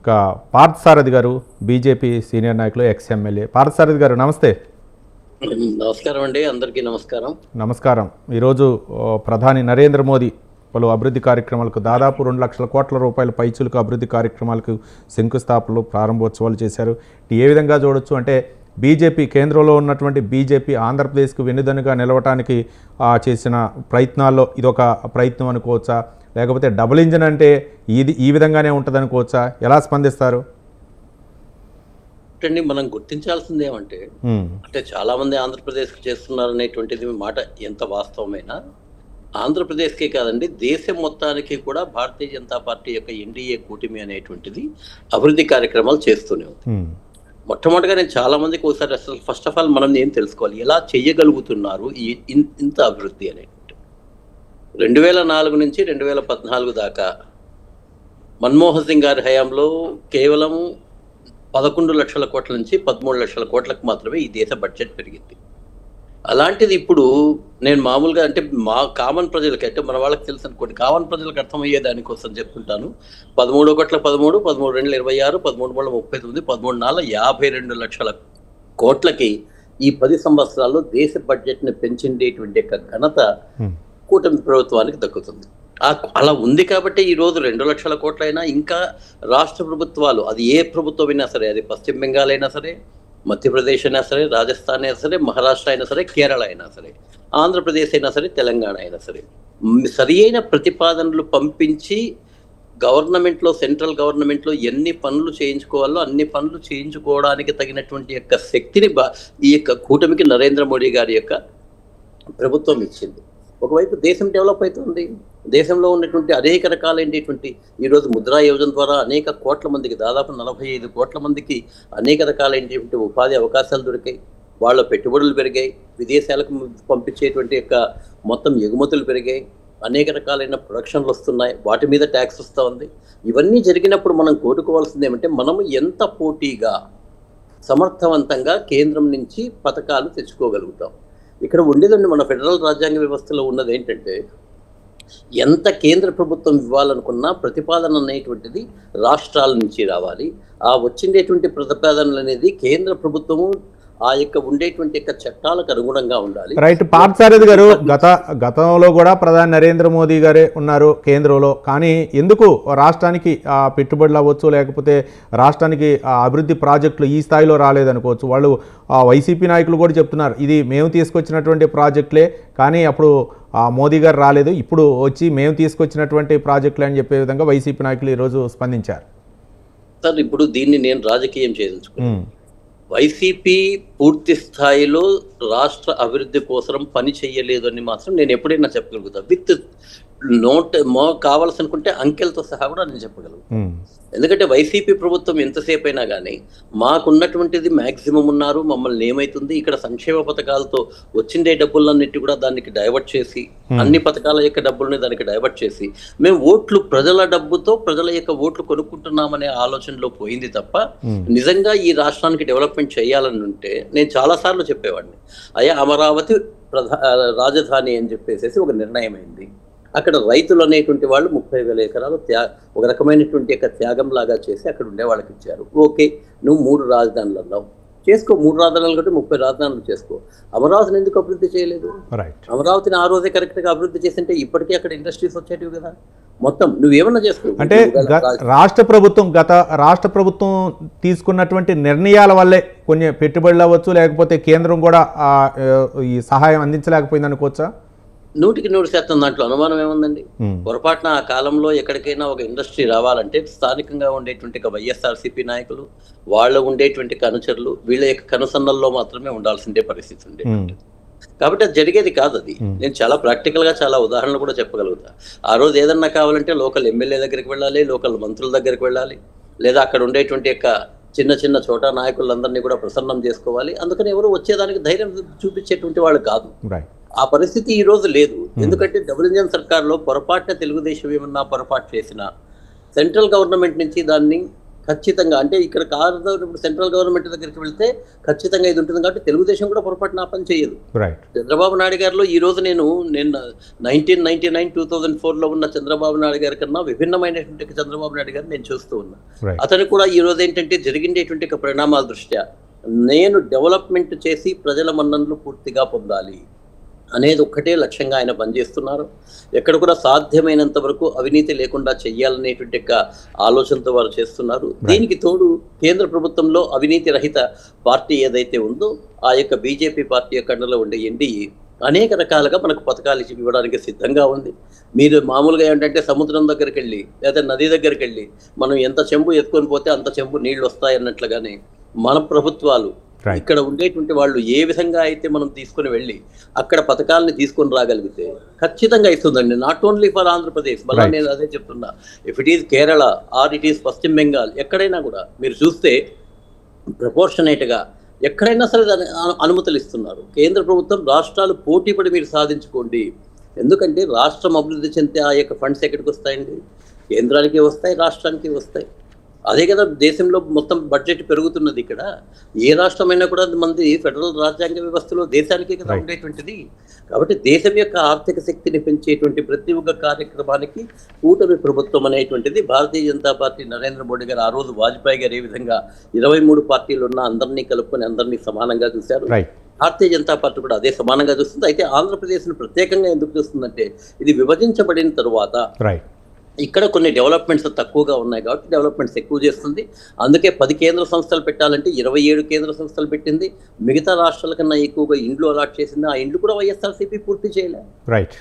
ఇక Parthasarathi garu BJP senior నాయకులు ex MLA. Parthasarathi garu నమస్తే. నమస్కారం అండి అందరికీ నమస్కారం. నమస్కారం. ఈరోజు ప్రధాని నరేంద్ర మోదీ పలు అభివృద్ధి కార్యక్రమాలకు దాదాపు రెండు లక్షల కోట్ల రూపాయల పైచులకు అభివృద్ధి కార్యక్రమాలకు శంకుస్థాపనలు ప్రారంభోత్సవాలు చేశారు. ఏ విధంగా చూడొచ్చు అంటే బీజేపీ కేంద్రంలో ఉన్నటువంటి బీజేపీ ఆంధ్రప్రదేశ్కు వెన్నుదన్నుగా నిలవటానికి చేసిన ప్రయత్నాల్లో ఇదొక ప్రయత్నం అనుకోవచ్చా? లేకపోతే డబుల్ ఇంజన్ అంటే ఇది ఈ విధంగానే ఉంటుంది అనుకోవచ్చా ఎలా స్పందిస్తారు? అండి మనం గుర్తించాల్సింది ఏమంటే అంటే చాలా మంది ఆంధ్రప్రదేశ్కి చేస్తున్నారు అనేటువంటిది మాట ఎంత వాస్తవమైనా ఆంధ్రప్రదేశ్కే కాదండి దేశం మొత్తానికి కూడా భారతీయ జనతా పార్టీ యొక్క ఎన్డీఏ కూటమి అనేటువంటిది అభివృద్ధి కార్యక్రమాలు చేస్తూనే ఉంది. మొట్టమొదటిగా నేను చాలా మందికి ఒకసారి అసలు ఫస్ట్ ఆఫ్ ఆల్ మనం ఏం తెలుసుకోవాలి? ఎలా చేయగలుగుతున్నారు ఇంత అభివృద్ధి అనేటువంటి రెండు వేల నాలుగు నుంచి రెండు వేల పద్నాలుగు దాకా మన్మోహన్ సింగ్ గారి హయాంలో కేవలం పదకొండు లక్షల కోట్ల నుంచి పదమూడు లక్షల కోట్లకు మాత్రమే ఈ దేశ బడ్జెట్ పెరిగింది. అలాంటిది ఇప్పుడు నేను మామూలుగా అంటే మా కామన్ ప్రజలకి అంటే మన వాళ్ళకి తెలుసు అనుకోండి కామన్ ప్రజలకు అర్థమయ్యే దానికోసం చెప్తుంటాను పదమూడు కోట్ల పదమూడు పదమూడు రెండు ఇరవై ఆరు పదమూడు మూడు ముప్పై తొమ్మిది పదమూడు నాలుగు యాభై రెండు లక్షల కోట్లకి ఈ పది సంవత్సరాల్లో దేశ బడ్జెట్ని పెంచిండేటువంటి యొక్క ఘనత కూటమి ప్రభుత్వానికి దక్కుతుంది. అలా ఉంది కాబట్టి ఈ రోజు రెండు లక్షల కోట్లైనా ఇంకా రాష్ట్ర ప్రభుత్వాలు అది ఏ ప్రభుత్వం అయినా సరే అది పశ్చిమ బెంగాల్ అయినా సరే మధ్యప్రదేశ్ అయినా సరే రాజస్థాన్ అయినా సరే మహారాష్ట్ర అయినా సరే కేరళ అయినా సరే ఆంధ్రప్రదేశ్ అయినా సరే తెలంగాణ అయినా సరే సరి అయిన ప్రతిపాదనలు పంపించి గవర్నమెంట్లో సెంట్రల్ గవర్నమెంట్లో ఎన్ని పనులు చేయించుకోవాలో అన్ని పనులు చేయించుకోవడానికి తగినటువంటి యొక్క శక్తిని బా- ఈ యొక్క కూటమికి నరేంద్ర మోడీ గారి యొక్క ప్రభుత్వం ఇచ్చింది. ఒకవైపు దేశం డెవలప్ అవుతుంది దేశంలో ఉన్నటువంటి అనేక రకాలైనటువంటి ఈరోజు ముద్రా యోజన ద్వారా అనేక కోట్ల మందికి దాదాపు నలభై ఐదు కోట్ల మందికి అనేక రకాలైనటువంటి ఉపాధి అవకాశాలు దొరికాయి. వాళ్ళ పెట్టుబడులు పెరిగాయి. విదేశాలకు పంపించేటువంటి యొక్క మొత్తం ఎగుమతులు పెరిగాయి. అనేక రకాలైన ప్రొడక్షన్లు వస్తున్నాయి. వాటి మీద ట్యాక్స్ వస్తూ ఉంది. ఇవన్నీ జరిగినప్పుడు మనం కోరుకోవాల్సింది ఏమంటే మనము ఎంత పోటీగా సమర్థవంతంగా కేంద్రం నుంచి పథకాలు తెచ్చుకోగలుగుతాం. ఇక్కడ ఉండేదండి మన ఫెడరల్ రాజ్యాంగ వ్యవస్థలో ఉన్నది ఏంటంటే ఎంత కేంద్ర ప్రభుత్వం ఇవ్వాలనుకున్నా ప్రతిపాదన అనేటువంటిది రాష్ట్రాల నుంచి రావాలి. ఆ వచ్చిండేటువంటి ప్రతిపాదనలు అనేది కేంద్ర ప్రభుత్వము ఆ యొక్క ఉండేటువంటి యొక్క చట్టాలకు అనుగుణంగా ఉండాలి. రైట్ పార్థసారథి గారు గత గతంలో కూడా ప్రధాని నరేంద్ర మోదీ గారే ఉన్నారు కేంద్రంలో. కానీ ఎందుకు రాష్ట్రానికి పెట్టుబడులు అవ్వచ్చు లేకపోతే రాష్ట్రానికి ఆ, అభివృద్ధి ప్రాజెక్టులు ఈ స్థాయిలో రాలేదనుకోవచ్చు. వాళ్ళు ఆ, వైసీపీ నాయకులు కూడా చెప్తున్నారు ఇది మేము తీసుకొచ్చినటువంటి ప్రాజెక్టులే కానీ అప్పుడు మోదీ గారు రాలేదు. ఇప్పుడు వచ్చి మేము తీసుకొచ్చినటువంటి ప్రాజెక్టులే అని చెప్పే విధంగా వైసీపీ నాయకులు ఈరోజు స్పందించారు. సార్ ఇప్పుడు దీన్ని నేను రాజకీయం చేయదలుచుకున్నాను ఉమ్, వైసీపీ పూర్తి స్థాయిలో రాష్ట్ర అభివృద్ధి కోసం పని చేయలేదు అని మాత్రం నేను ఎప్పుడైనా చెప్పగలుగుతా. విత్ నోట్ మో కావాల్సనుకుంటే అంకెలతో సహా కూడా నేను చెప్పగలను. ఎందుకంటే వైసీపీ ప్రభుత్వం ఎంతసేపు అయినా కానీ మాకున్నటువంటిది మాక్సిమం ఉన్నారు మమ్మల్ని ఏమైతుంది ఇక్కడ సంక్షేమ పథకాలతో వచ్చిండే డబ్బులన్నిటి కూడా దానికి డైవర్ట్ చేసి అన్ని పథకాల యొక్క డబ్బుల్ని దానికి డైవర్ట్ చేసి మేము ఓట్లు ప్రజల డబ్బుతో ప్రజల యొక్క ఓట్లు కొనుక్కుంటున్నామనే ఆలోచనలో పోయింది తప్ప నిజంగా ఈ రాష్ట్రానికి డెవలప్మెంట్ చేయాలని ఉంటే నేను చాలా సార్లు చెప్పేవాడిని. అయ్యా అమరావతి ప్రధా రాజధాని అని చెప్పేసి ఒక నిర్ణయం అయింది అక్కడ రైతులు అనేటువంటి వాళ్ళు ముప్పై వేల ఎకరాలు త్యా ఒక రకమైనటువంటి యొక్క త్యాగం లాగా చేసి అక్కడ ఉండే వాళ్ళకి ఇచ్చారు. ఓకే నువ్వు మూడు రాజధానులు అన్నావు. చేసుకో మూడు రాజధానులు కంటే ముప్పై రాజధానులు చేసుకో. అమరావతిని ఎందుకు అభివృద్ధి చేయలేదు? రైట్ అమరావతిని ఆ రోజే కరెక్ట్గా అభివృద్ధి చేసింటే ఇప్పటికే అక్కడ ఇండస్ట్రీస్ వచ్చేటివి కదా? మొత్తం నువ్వేమన్నా చేసుకో. అంటే రాష్ట్ర ప్రభుత్వం గత రాష్ట్ర ప్రభుత్వం తీసుకున్నటువంటి నిర్ణయాల వల్లే కొన్ని పెట్టుబడులు అవ్వచ్చు లేకపోతే కేంద్రం కూడా ఈ సహాయం అందించలేకపోయింది అనుకోవచ్చా? నూటికి నూరు శాతం దాంట్లో అనుమానం ఏముందండి? పొరపాటున ఆ కాలంలో ఎక్కడికైనా ఒక ఇండస్ట్రీ రావాలంటే స్థానికంగా ఉండేటువంటి వైఎస్ఆర్సీపీ నాయకులు వాళ్ళు ఉండేటువంటి కనుచరులు వీళ్ళ యొక్క కనుసన్నల్లో మాత్రమే ఉండాల్సిందే పరిస్థితి ఉమ్, కాబట్టి అది జరిగేది కాదు అది. నేను చాలా ప్రాక్టికల్గా చాలా ఉదాహరణలు కూడా చెప్పగలుగుతా. ఆ రోజు ఏదన్నా కావాలంటే లోకల్ ఎమ్మెల్యే దగ్గరికి వెళ్ళాలి లోకల్ మంత్రుల దగ్గరికి వెళ్ళాలి లేదా అక్కడ ఉండేటువంటి యొక్క చిన్న చిన్న చోట నాయకులందరినీ కూడా ప్రసన్నం చేసుకోవాలి. అందుకని ఎవరు వచ్చేదానికి ధైర్యం చూపించేటువంటి వాళ్ళు కాదు. రైట్ ఆ పరిస్థితి ఈ రోజు లేదు. ఎందుకంటే డబుల్ ఇంజన్ సర్కార్లో పొరపాటున తెలుగుదేశం ఏమన్నా పొరపాటు చేసినా సెంట్రల్ గవర్నమెంట్ నుంచి దాన్ని ఖచ్చితంగా అంటే ఇక్కడ కాదు ఇప్పుడు సెంట్రల్ గవర్నమెంట్ దగ్గరికి వెళ్తే ఖచ్చితంగా ఇది ఉంటుంది కాబట్టి తెలుగుదేశం కూడా పొరపాటున పని చేయదు. చంద్రబాబు నాయుడు గారిలో ఈ రోజు నేను నేను nineteen ninety nine two thousand ఫోర్లో ఉన్న చంద్రబాబు నాయుడు గారి కన్నా విభిన్నమైనటువంటి చంద్రబాబు నాయుడు గారిని నేను చూస్తూ ఉన్నా. అతను కూడా ఈ రోజు ఏంటంటే జరిగిండేటువంటి పరిణామాల దృష్ట్యా నేను డెవలప్మెంట్ చేసి ప్రజల మన్ననలు పూర్తిగా పొందాలి. అనేది ఒక్కటే లక్ష్యంగా ఆయన పనిచేస్తున్నారు. ఎక్కడ కూడా సాధ్యమైనంత వరకు అవినీతి లేకుండా చెయ్యాలనేటువంటి యొక్క ఆలోచనతో వారు చేస్తున్నారు. దీనికి తోడు కేంద్ర ప్రభుత్వంలో అవినీతి రహిత పార్టీ ఏదైతే ఉందో ఆ యొక్క బీజేపీ పార్టీ యొక్క అండలో ఉండే ఎన్డీఏ అనేక రకాలుగా మనకు పథకాలు ఇచ్చి ఇవ్వడానికి సిద్ధంగా ఉంది. మీరు మామూలుగా ఏంటంటే సముద్రం దగ్గరికి వెళ్ళి లేదా నది దగ్గరికి వెళ్ళి మనం ఎంత చెంబు ఎత్తుకొని పోతే అంత చెంబు నీళ్ళు వస్తాయి అన్నట్లుగానే మన ప్రభుత్వాలు ఇక్కడ ఉండేటువంటి వాళ్ళు ఏ విధంగా అయితే మనం తీసుకుని వెళ్ళి అక్కడ పథకాలని తీసుకొని రాగలిగితే ఖచ్చితంగా ఇస్తుందండి. నాట్ ఓన్లీ ఫర్ ఆంధ్రప్రదేశ్ మళ్ళీ. నేను అదే చెప్తున్నా. If it is Kerala or it is పశ్చిమ బెంగాల్ ఎక్కడైనా కూడా మీరు చూస్తే ప్రపోర్షనేట్గా ఎక్కడైనా సరే దాని అను- అనుమతులు ఇస్తున్నారు. కేంద్ర ప్రభుత్వం రాష్ట్రాలు పోటీపడి మీరు సాధించుకోండి. ఎందుకంటే రాష్ట్రం అభివృద్ధి చెందితే ఆ యొక్క ఫండ్స్ ఎక్కడికి వస్తాయండి? కేంద్రానికి వస్తాయి రాష్ట్రానికి వస్తాయి. అదే కదా దేశంలో మొత్తం బడ్జెట్ పెరుగుతున్నది ఇక్కడ. ఏ రాష్ట్రమైనా కూడా మంది ఫెడరల్ రాజ్యాంగ వ్యవస్థలో దేశానికి కదా. ఉండేటువంటిది. కాబట్టి దేశం యొక్క ఆర్థిక శక్తిని పెంచేటువంటి ప్రతి ఒక్క కార్యక్రమానికి కూటమి ప్రభుత్వం అనేటువంటిది భారతీయ జనతా పార్టీ నరేంద్ర మోడీ గారు ఆ రోజు వాజ్పేయి గారు ఏ విధంగా ఇరవై మూడు పార్టీలు ఉన్న అందరినీ కలుపుకొని అందరినీ సమానంగా చూశారు. భారతీయ జనతా పార్టీ కూడా అదే సమానంగా చూస్తుంది. అయితే ఆంధ్రప్రదేశ్ను ప్రత్యేకంగా ఎందుకు చూస్తుందంటే ఇది విభజించబడిన తరువాత ఇక్కడ కొన్ని డెవలప్మెంట్స్ తక్కువగా ఉన్నాయి కాబట్టి డెవలప్మెంట్స్ ఎక్కువ చేస్తుంది. అందుకే పది కేంద్ర సంస్థలు పెట్టాలంటే ఇరవై ఏడు కేంద్ర సంస్థలు పెట్టింది. మిగతా రాష్ట్రాల కన్నా ఎక్కువగా ఇండ్లు అలాట్ చేసింది. ఆ ఇండ్లు కూడా వైఎస్ఆర్సీపీ పూర్తి చేయలేదు రైట్